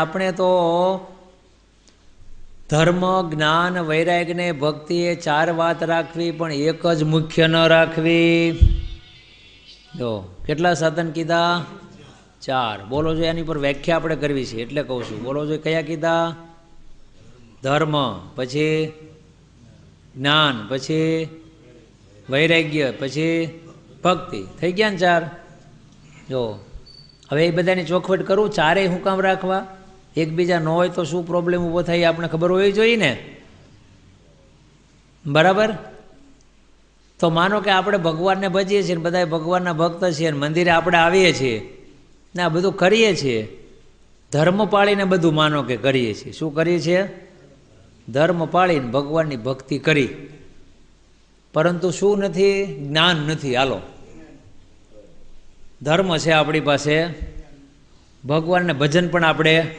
આપણે તો ધર્મ, જ્ઞાન, વૈરાગ્યને ભક્તિ એ ચાર વાત રાખવી, પણ એક જ મુખ્ય ન રાખવી. જો, કેટલા સાધન કીધા? ચાર. બોલો જો એની પર વ્યાખ્યા આપણે કરવી છે, એટલે કહું છું. બોલો જો કયા કીધા? ધર્મ, પછી જ્ઞાન, પછી વૈરાગ્ય, પછી ભક્તિ. થઈ ગયા ને ચાર? જો, હવે એ બધાની ચોખવટ કરું, ચારેય હું કામ રાખવા? એકબીજા ન હોય તો શું પ્રોબ્લેમ ઊભો થાય આપણે ખબર હોવી જોઈએ ને? બરાબર? તો માનો કે આપણે ભગવાનને ભજીએ છીએ ને બધા ભગવાનના ભક્ત છીએ ને મંદિરે આપણે આવીએ છીએ ને આ બધું કરીએ છીએ. ધર્મ પાળીને બધું માનો કે કરીએ છીએ. શું કરીએ છીએ? ધર્મ પાળીને ભગવાનની ભક્તિ કરી. પરંતુ શું નથી? જ્ઞાન નથી. હાલો. ધર્મ છે આપણી પાસે. ભગવાનને ભજન પણ આપણે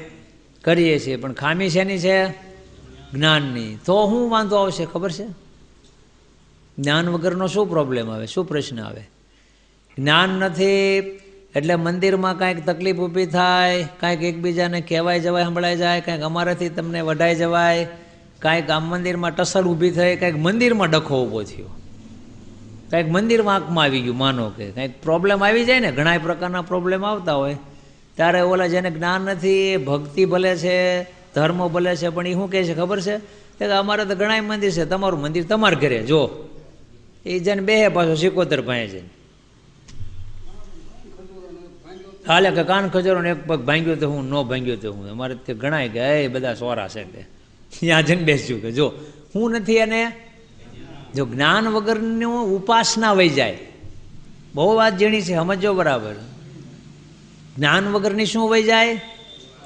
કરીએ છીએ, પણ ખામી શેની છે? જ્ઞાનની. તો શું વાંધો આવશે, ખબર છે? જ્ઞાન વગરનો શું પ્રોબ્લેમ આવે? શું પ્રશ્ન આવે? જ્ઞાન નથી, એટલે મંદિરમાં કાંઈક તકલીફ ઊભી થાય, કાંઈક એકબીજાને કહેવાય જવાય, સંભળાય જાય, કાંઈક અમારાથી તમને વઢાઈ જવાય, કાંઈક આમ મંદિરમાં ટસર ઊભી થઈ, કાંઈક મંદિરમાં ડખો ઊભો થયો. કાંઈક મંદિરમાં આંખમાં આવી ગયું, માનો કે. કાંઈક પ્રોબ્લેમ આવી જાય ને ઘણા પ્રકારના પ્રોબ્લેમ આવતા હોય. ત્યારે ઓલા જેને જ્ઞાન નથી ભક્તિ ભલે છે, ધર્મ ભલે છે, પણ એ શું કહે છે ખબર છે? કે અમારે તો ઘણા મંદિર છે, તમારું મંદિર તમારે ઘરે, જો. એ જેને બેહે પાછો સિકોતર પાસે જઈને. હાલે કે કાન ખજરો એક પગ ભાંગ્યો તો હું, ન ભાંગ્યો તો હું. અમારે તે ગણાય કે, એ બધા સોરા છે કે ત્યાં જઈને બેસ્યું કે, જો, હું નથી એને. જો જ્ઞાન વગરનું ઉપાસના વહી જાય. બહુ વાત જેણી છે સમજો બરાબર. જ્ઞાન વગરની શું વહી જાય?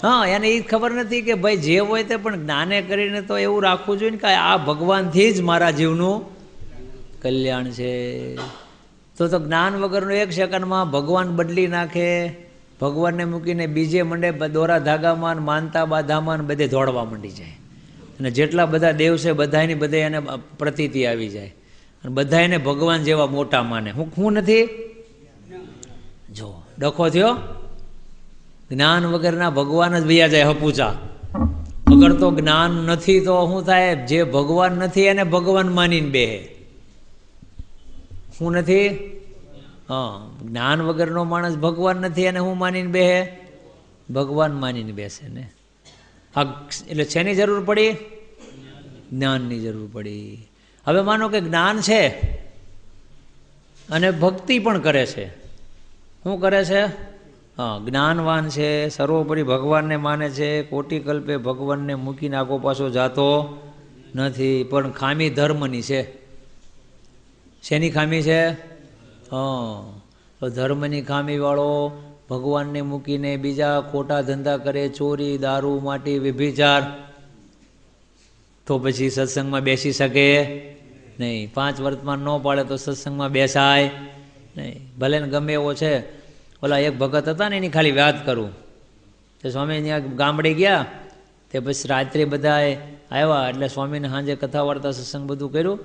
હા, એને એ ખબર નથી કે ભાઈ જે હોય તે પણ જ્ઞાને કરીને તો એવું રાખવું જોઈએ ને કે આ ભગવાનથી જ મારા જીવનું કલ્યાણ છે. તો તો જ્ઞાન વગરનું એક સેકન્ડમાં ભગવાન બદલી નાખે, ભગવાનને મૂકીને બીજે મંડે દોરા ધાગામાં માનતા બાધામાં બધે દોડવા માંડી જાય. અને જેટલા બધા દેવ છે બધાની બધે એને પ્રતીતિ આવી જાય. અને બધા એને ભગવાન જેવા મોટા માને. હું હું નથી? જો, ડખો થયો? જ્ઞાન વગરના ભગવાન જ ભૈયા જાય હપૂચા. અગર તો જ્ઞાન નથી તો શું થાય, જે ભગવાન નથી એને ભગવાન માનીને બે શું નથી? હા, જ્ઞાન વગરનો માણસ ભગવાન નથી એને હું માનીને બે ભગવાન માનીને બેસે ને. હા, એટલે શેની જરૂર પડી? જ્ઞાનની જરૂર પડી. હવે માનો કે જ્ઞાન છે અને ભક્તિ પણ કરે છે. શું કરે છે? જ્ઞાનવાન છે, સર્વોપરી ભગવાનને માને છે કોટી કલ્પે ભગવાનને મૂકીને આગો પાછો જાતો નથી, પણ ખામી ધર્મની છે. શેની ખામી છે? હા, તો ધર્મની ખામીવાળો ભગવાનને મૂકીને બીજા ખોટા ધંધા કરે, ચોરી, દારૂ, માટી વિભિચાર તો પછી સત્સંગમાં બેસી શકે નહીં. પાંચ વર્તમાન ન પાડે તો સત્સંગમાં બેસાય નહીં. ભલે ને ગમે એવો છે ઓલા એક ભગત હતા ને એની ખાલી વાત કરું. તે સ્વામી ત્યાં ગામડે ગયા, તે પછી રાત્રે બધાએ આવ્યા, એટલે સ્વામીને સાંજે કથા વાર્તા સત્સંગ બધું કર્યું.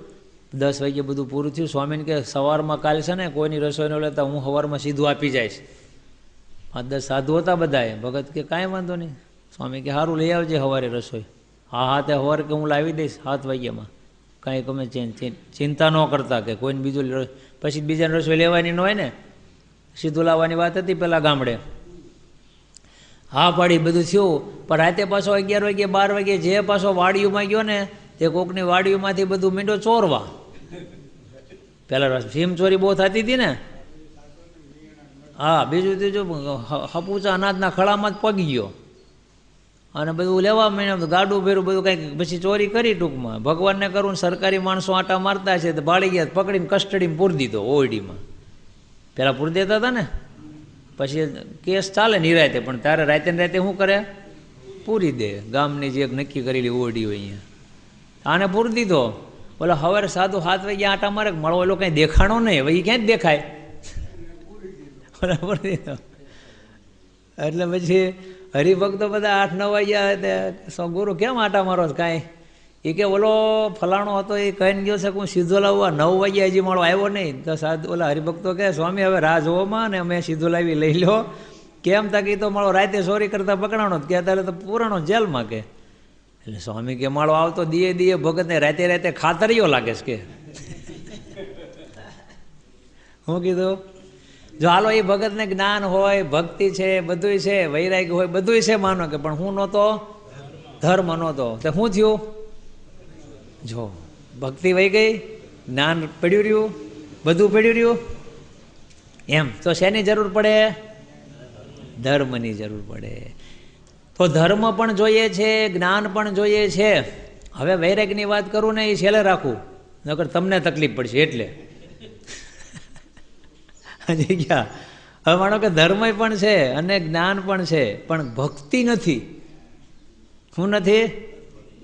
દસ વાગ્યે બધું પૂરું થયું. સ્વામીને કે સવારમાં કાલ છે ને કોઈની રસોઈ ન લેતા હું સવારમાં સીધું આપી જઈશ. પાંચ દસ સાધુ હતા બધાએ. ભગત કે કાંઈ વાંધો નહીં. સ્વામી કે સારું લઈ આવજે સવારે રસોઈ. હા હા, તે સવારે કે હું લાવી દઈશ સાત વાગ્યામાં. કાંઈ ગમે ચિંતા ન કરતા કે કોઈને બીજું પછી બીજાને રસોઈ લેવાની ન હોય ને સીધું લાવવાની વાત હતી પેલા ગામડે. હા, પાડી, બધું થયું. પણ રાતે પાછો અગિયાર વાગે, બાર વાગે જે પાછો વાડીઓમાં ગયો ને, તે કોકની વાડીઓમાંથી બધું મીંડો ચોરવા. પેલા ભીમ ચોરી બહુ થતી હતી ને. હા, બીજું ત્રીજું હપુચા અનાજના ખળામાં જ પગી ગયો. અને બધું લેવા માંડ્યા ગાડું ફેરું બધું કંઈક પછી ચોરી કરી ટૂંકમાં. ભગવાનને કરું સરકારી માણસો આટા મારતા છે, તો ભાળી ગયા, પકડીને, કસ્ટડીમાં પૂરી દીધો, ઓરડીમાં. પહેલાં પૂરી દેતા હતા ને? પછી કેસ ચાલે નિરાતે પણ તારે રાતે ને રાતે શું કરે? પૂરી દે. ગામની જે નક્કી કરેલી ઓરડી હોય અહીંયા. આને પૂરી દીધો. ઓલો સવારે સાધુ હાથ વાગ્યા આટા મારે, મળો એલો કંઈ દેખાણો નહીં. હવે એ ક્યાં જ દેખાય? બરાબર દીધો. એટલે પછી હરિભક્તો બધા આઠ નવ વાગ્યા ગુરુ કેમ આટા મારો કાંઈ? એ કે ઓલો ફલાણો હતો એ કહીને ગયો છે કે હું સીધો લાવવા નવ વાગ્યા હજી મારો આવ્યો નહીં. તો સાદ ઓલા હરિભક્તો કે સ્વામી, હવે રાહ જોવામાં ને અમે સીધો લાવી લઈ લો. કેમ તાકી તો મારો રાતે સોરી કરતા પકડાણો કે અત્યારે તો પુરાણો જેલમાં કે. એટલે સ્વામી કે, માળો આવતો દીએ દીએ ભગતને રાતે રાતે ખાતરીઓ લાગે છે કે. હું કીધું, જો હાલો એ ભગતને જ્ઞાન હોય, ભક્તિ છે બધું છે, વૈરાગ્ય હોય બધું છે માનો કે, પણ હું નહોતો, ધર્મ નહોતો. તો શું થયું? જો, ભક્તિ વહી ગઈ, જ્ઞાન પડ્યું રહ્યું, બધું પડ્યું રહ્યું? એમ. તો શેની જરૂર પડે? ધર્મની જરૂર પડે. તો ધર્મ પણ જોઈએ છે, જ્ઞાન પણ જોઈએ છે. હવે વૈરાગની વાત કરું ને એ છેલ્લે રાખું. નકર તમને તકલીફ પડશે, એટલે. હજી ગયા. હવે માનો કે ધર્મ પણ છે અને જ્ઞાન પણ છે, પણ ભક્તિ નથી. શું નથી?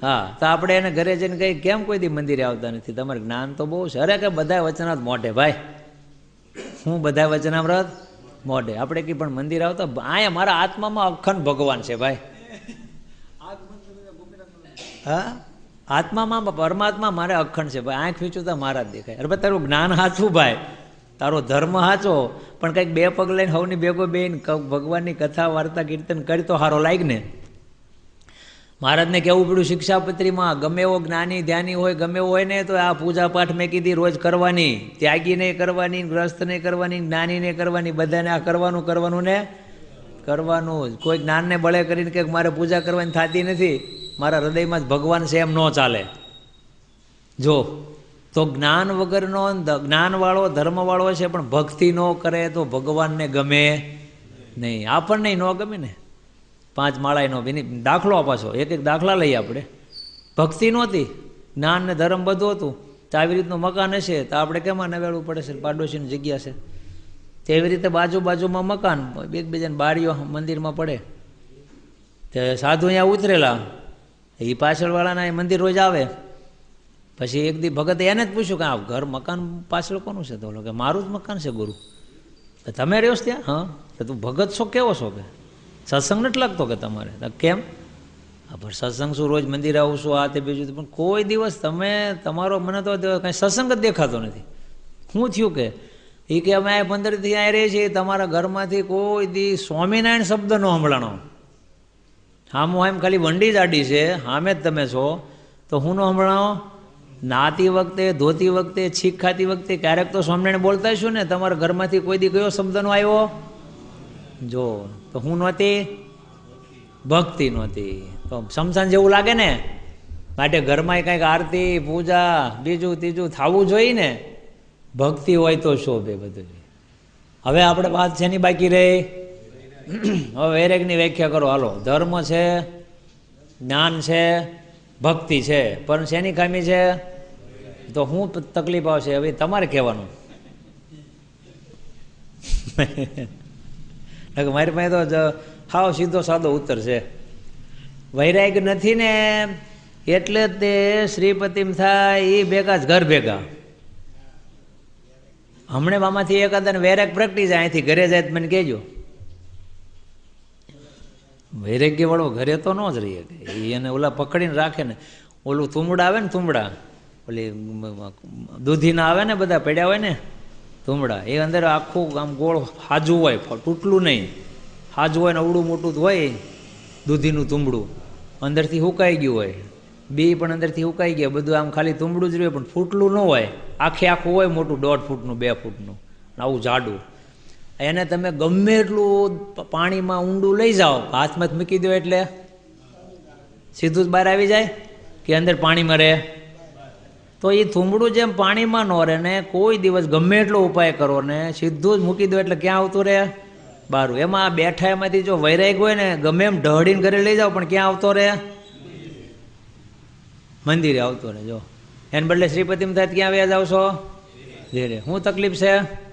હા, તો આપણે એને ઘરે જઈને કઈ કેમ કોઈ દી મંદિરે આવતા નથી? તમારે જ્ઞાન તો બહુ છે. અરે, કે બધા વચનાથ મોઢે, ભાઈ. હું બધા વચનામૃત મોઢે. આપણે કઈ પણ મંદિર આવતા, અહીંયા મારા આત્મામાં અખંડ ભગવાન છે, ભાઈ. હા? આત્મામાં, પરમાત્મા મારે અખંડ છે, ભાઈ. આંખ વીંચું તો મારા જ દેખાય. અરે તારું જ્ઞાન સાચું, ભાઈ. તારો ધર્મ સાચો. પણ કંઈક બે પગ લઈને, હવની ભેગો બેન ભગવાનની કથા, વાર્તા, કીર્તન કરી તો સારો લાગ ને. મહારાજને કહેવું પડ્યું, શિક્ષાપત્રીમાં ગમે એવો જ્ઞાની, ધ્યાની હોય, ગમે એવો હોય ને, તો આ પૂજા પાઠ મેં કીધી રોજ કરવાની. ત્યાગી નહીં કરવાની, ગ્રસ્ત નહીં કરવાની, જ્ઞાની નહીં કરવાની, બધાને આ કરવાનું કરવાનું ને કરવાનું જ. કોઈ જ્ઞાનને બળે કરીને કે મારે પૂજા કરવાની થતી નથી, મારા હૃદયમાં જ ભગવાન છે એમ ન ચાલે. જો, તો જ્ઞાન વગરનો જ્ઞાનવાળો, ધર્મવાળો છે, પણ ભક્તિ ન કરે તો ભગવાનને ગમે નહીં. આપણને ન ગમે ને. પાંચ માળાનો વિની, દાખલો પાછો એક એક દાખલા લઈએ આપણે. ભક્તિ નહોતી. જ્ઞાન ને ધર્મ બધું હતું. તો આવી રીતનું મકાન હશે તો આપણે કેમાં નવેડવું પડે છે? પાડોશીની જગ્યા છે. તેવી રીતે બાજુ બાજુમાં મકાન. એકબીજાની બારીઓ મંદિરમાં પડે. તે સાધુ અહીંયા ઉતરેલા. એ પાછળવાળાના એ મંદિર રોજ આવે. પછી એક દી ભગતે એને જ પૂછ્યું કે આ ઘર મકાન પાછળ કોનું છે? તો કે મારું જ મકાન છે ગુરુ. તમે રહ્યો ત્યાં? હા. તો તું ભગત છો કેવો છો કે? સત્સંગ નથી લાગતો કે તમારે. કેમ? પણ સત્સંગ શું રોજ મંદિર આવું છું, આ તે બીજું પણ કોઈ દિવસ તમે, તમારો મને તો કાંઈ સત્સંગ જ દેખાતો નથી. શું થયું કે એ કે અમે આ પંદરથી અહીં રહીએ છીએ, તમારા ઘરમાંથી કોઈ દી સ્વામિનારાયણ શબ્દ ન હમણાંનો હામો એમ ખાલી વંડી જ આડી છે સામે જ તમે છો. તો હું ન સંભળાવો નાતી વખતે, ધોતી વખતે, છીક ખાતી વખતે ક્યારેક તો સ્વામિનારાયણ બોલતા છું ને, તમારા ઘરમાંથી કોઈ દી કયો શબ્દનો આવ્યો? જો. તો હું નહોતી? ભક્તિ નહોતી. તો સમસાન જેવું લાગે ને? માટે ઘરમાં કંઈક આરતી, પૂજા, બીજું ત્રીજું થવું જોઈએ ને? ભક્તિ હોય તો શોભે બધું. હવે આપણે વાત શેની બાકી રહી? હવે વેરેકની વ્યાખ્યા કરો. હાલો. ધર્મ છે, જ્ઞાન છે, ભક્તિ છે. પણ શેની ખામી છે? તો હું તકલીફ આવશે. હવે તમારે કહેવાનું. મારી પાસે તો હાવ સીધો સાદો ઉત્તર છે. વૈરાગ નથી ને એટલે તે શ્રીપતિમ થાય એ ભેગા જ ઘર ભેગા. હમણે મામાથી એકાદાને વૈરાગ પ્રગટી જાય, અહીંથી ઘરે જાય મને કહેજો. વૈરાગ્યવાળો ઘરે તો ન જ રહીએ એને ઓલા પકડીને રાખે ને, ઓલું થુમડા આવે ને થુમડા, ઓલી દૂધીના આવે ને બધા પડ્યા હોય ને તુંબડા એ અંદર આખું આમ ગોળ હાજું હોય તૂટલું નહીં. હાજું હોય ને અવડું મોટું હોય, દૂધીનું તુંબડું અંદરથી હુકાઈ ગયું હોય. બે પણ અંદરથી હુકાઈ ગયા. બધું આમ ખાલી તુંબડું જ રહ્યું પણ ફૂટલું ન હોય. આખે આખું હોય મોટું, દોઢ ફૂટનું, બે ફૂટનું. આવું જાડું. એને તમે ગમે એટલું પાણીમાં ઊંડું લઈ જાઓ. હાથમાં મૂકી દો એટલે. સીધું જ બહાર આવી જાય કે અંદર પાણીમાં રહે તો એ થૂંબડું જેમ પાણીમાં ન રહે ને કોઈ દિવસ ગમે એટલો ઉપાય કરો ને સીધું જ મૂકી દો એટલે ક્યાં આવતું રહે? બારું. એમાં બેઠા એમાંથી જો વૈરાગ હોય ને ગમે એમ ઢળીને ઘરે લઈ જાઓ, પણ ક્યાં આવતો રહે? મંદિરે આવતો રહે, જો. એને બદલે શ્રીપતિમ થાય ક્યાં વ્યાજ આવશો? ધીરે શું તકલીફ છે?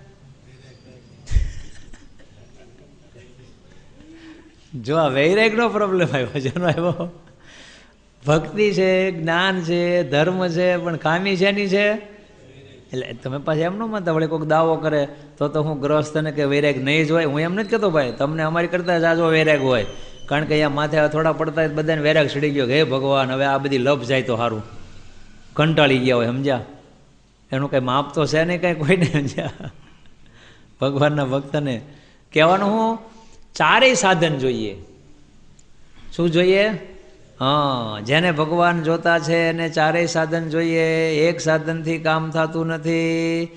જો આ વૈરાગનો પ્રોબ્લેમ આવ્યો, જેનો આવ્યો. ભક્તિ છે, જ્ઞાન છે, ધર્મ છે, પણ ખામી શેની છે? એટલે તમે પાછા એમ ન માનતા વળી કોઈક દાવો કરે, તો તો હું ગ્રસ્તને કે વૈરાગ નહીં જ હોય. હું એમ નથી કહેતો ભાઈ, તમને અમારી કરતાં જ આજો વૈરાગ હોય. કારણ કે અહીંયા માથે થોડા પડતા બધાને વૈરાગ ચડી ગયો હે ભગવાન, હવે આ બધી લભ જાય તો સારું કંટાળી ગયા હોય, સમજ્યા? એનું કંઈ માપ તો છે નહીં કાંઈ કોઈને, સમજ્યા? ભગવાનના ભક્તને કહેવાનું હું, ચારેય સાધન જોઈએ. શું જોઈએ? હા જેને ભગવાન જોતા છે એને ચારેય સાધન જોઈએ એક સાધનથી કામ થતું નથી.